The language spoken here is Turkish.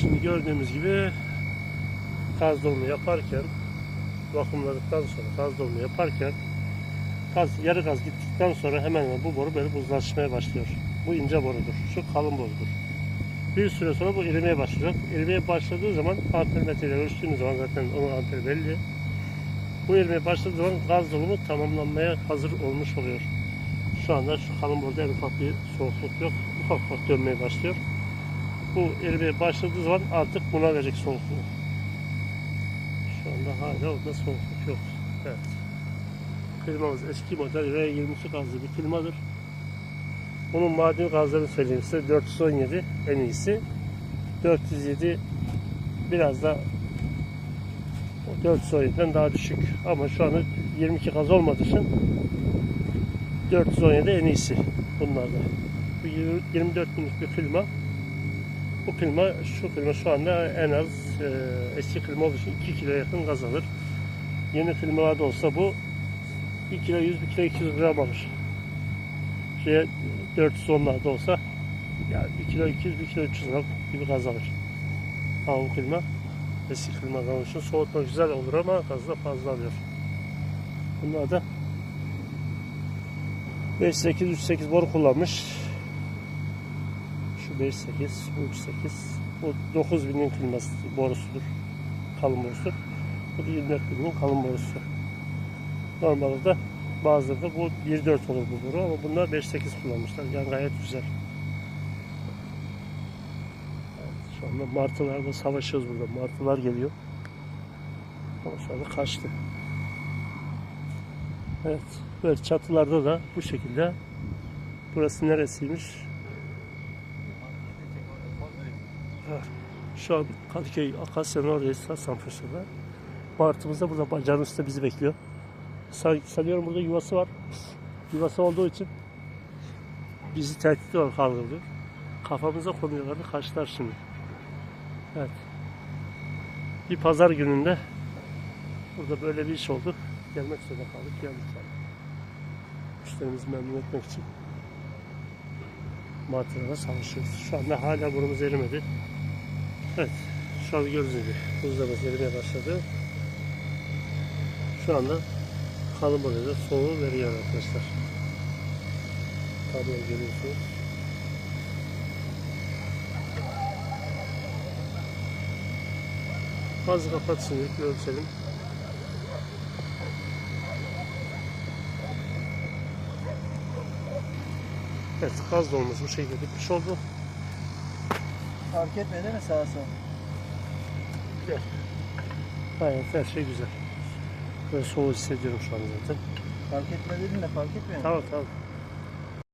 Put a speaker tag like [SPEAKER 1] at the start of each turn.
[SPEAKER 1] Şimdi gördüğümüz gibi gaz dolumu yaparken vakumladıktan sonra gaz dolumu yaparken gaz, yarı gaz gittikten sonra hemen bu boru böyle buzlaşmaya başlıyor. Bu ince borudur. Şu kalın borudur. Bir süre sonra bu erimeye başlayacak. Erimeye başladığı zaman ampermetreyle ölçtüğünüz zaman zaten onun amperi belli. Bu erimeye başladığı zaman gaz dolumu tamamlanmaya hazır olmuş oluyor. Şu anda şu kalın boruda en ufak bir soğukluk yok. Ufak ufak dönmeye başlıyor. Bu erimeye başladığı zaman artık buna verecek soğukluğu. Şu anda hala orada soğukluk yok. Evet. Klimamız eski model R22 gazlı bir klimadır. Bunun maden gazlarını söyleyeyim size. 417 en iyisi. 407 biraz da 417'den daha düşük. Ama şu anda 22 gaz olmadığı için 417 en iyisi bunlarda. Bu 20 24 günlük bir klima. Bu klima, şu klima şu anda en az e, eski klima olduğu için 2 kilo yakın gaz alır. Yeni klimalarda olsa bu 1 kilo 100, 1 kilo 200 gram alır. Şey, 410'larda olsa yani 1 kilo 200, 1 kilo 300 gram gibi gaz alır. Ama bu klima eski klimadan olduğu soğutma güzel olur ama gaz da fazla alıyor. Bunlar da 5-8-3-8 boru kullanmış. Şu 5-8, bu 3-8. Bu 9000'in kliması borusudur. Kalın borusu. Bu da 24000'in kalın borusu. Normalde de bazıları da bu 1.4 olur bu boru ama bunlar 5-8 kullanmışlar. Yani gayet güzel. Evet, şu anda martılarla savaşıyoruz burada. Martılar geliyor. Ama şu kaçtı. Evet. Böyle çatılarda da bu şekilde. Burası neresiymiş? Şu an Kadıköy Akasya'nın oradayız. Hasanpaşa'da. Martımız da burada bacağın üstte bizi bekliyor. San- Sanıyorum burada yuvası var. Yuvası olduğu için bizi tehdit olarak algılıyor. Kafamıza konuyorlardı. Kaçlar şimdi. Evet. Bir pazar gününde burada böyle bir iş oldu. Gelmek zorunda kaldık. Geldik. Müşterimizi memnun etmek için martılarla savaşıyoruz. Şu anda hala burnumuz erimedi. Evet. Şu an gördüğünüz gibi buzlarımız erimeye başladı. Şu anda kalın boyada soğuğu veriyor arkadaşlar. Tabloyu görüyorsunuz. Fazla kapat şimdilik bir ölçelim. Evet gaz dolması bu şekilde bitmiş oldu.
[SPEAKER 2] Fark etmedi mi sağa sola?
[SPEAKER 1] Gayet her şey güzel. Böyle soğuk hissediyorum şu an zaten.
[SPEAKER 2] Fark etmedi mi de fark etmiyor mu?
[SPEAKER 1] Tamam tamam.